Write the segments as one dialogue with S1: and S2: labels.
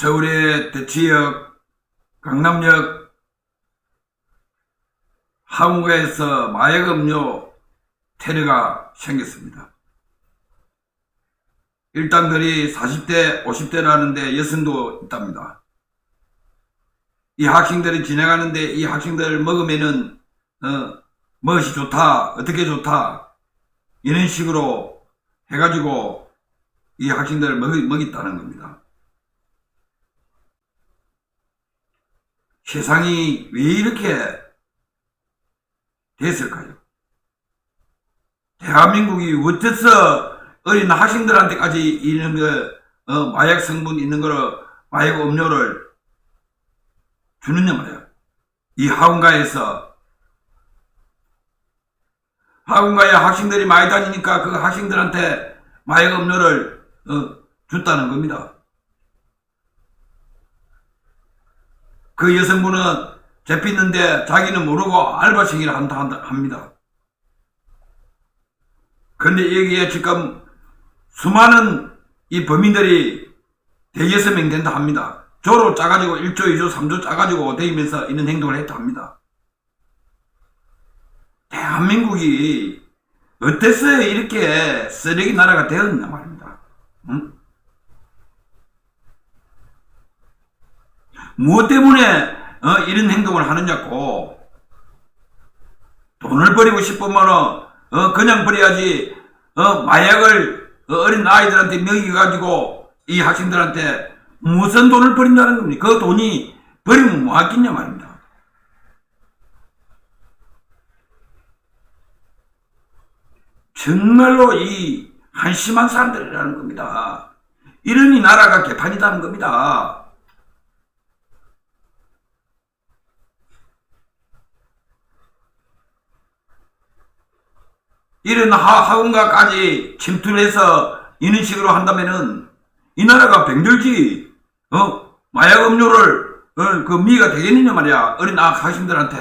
S1: 서울의 대치역, 강남역, 항우가에서 마약 음료 테러가 생겼습니다. 일당들이 40대, 50대라는데 여성도 있답니다. 이 학생들이 지나가는데 이 학생들을 먹으면은 어, 무엇이 좋다, 어떻게 좋다 이런 식으로 해가지고 이 학생들을 먹이, 먹였다는 겁니다. 세상이 왜 이렇게 됐을까요? 대한민국이 어째서 어린 학생들한테까지 이런 그 어, 마약 성분 있는 거를 마약 음료를 주느냐 말이야. 이 학원가에서 학원가에 학생들이 많이 다니니까 그 학생들한테 마약 음료를 어, 줬다는 겁니다. 그 여성분은 잡히는데 자기는 모르고 알바생이라 한다, 한다 합니다. 그런데 여기에 지금 수많은 이 범인들이 대여섯 명 된다 합니다. 조로 짜가지고 1조, 2조, 3조 짜가지고 다니면서 이런 행동을 했다 합니다. 대한민국이 어땠어요? 이렇게 쓰레기 나라가 되었냐 말입니다. 응? 무엇 때문에 어, 이런 행동을 하느냐고 돈을 버리고 싶으면 어, 그냥 버려야지 어, 마약을 어, 어린 아이들한테 먹여가지고 이 학생들한테 무슨 돈을 버린다는 겁니까? 그 돈이 버리면 뭐 하겠냐 말입니다. 정말로 이 한심한 사람들이라는 겁니다. 이러니 나라가 개판이다는 겁니다. 이런 하, 학원가까지 침투를 해서 이런 식으로 한다면은 이 나라가 병들지, 어? 마약 음료를, 어, 그 미가 되겠느냐 말이야. 어린 아, 학생들한테.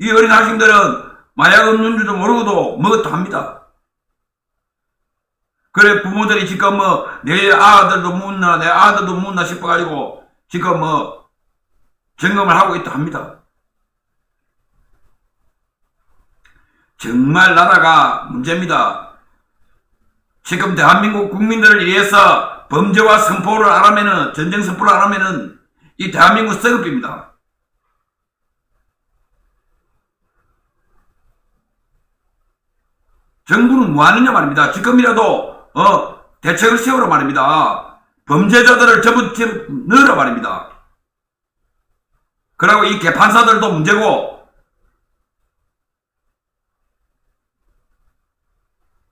S1: 이 어린 학생들은 마약 음료인지도 모르고도 먹었다 합니다. 그래, 부모들이 지금 뭐, 내 아들도 묻나, 내 아들도 묻나 싶어가지고, 지금 뭐, 점검을 하고 있다 합니다. 정말 나라가 문제입니다. 지금 대한민국 국민들을 위해서 범죄와 선포를 안 하면은, 전쟁 선포를 안 하면은, 이 대한민국 썩업입니다. 정부는 뭐 하느냐 말입니다. 지금이라도, 어, 대책을 세우라 말입니다. 범죄자들을 전부 집 넣으라 말입니다. 그리고 이 개판사들도 문제고,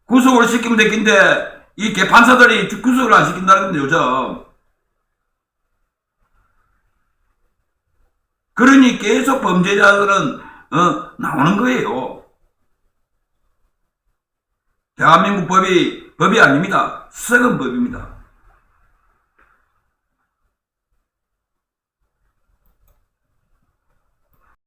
S1: 구속을 시키면 되겠는데 이 개판사들이 구속을 안 시킨다는 건데 요즘 그러니 계속 범죄자들은 어, 나오는 거예요. 대한민국 법이 법이 아닙니다. 썩은 법입니다.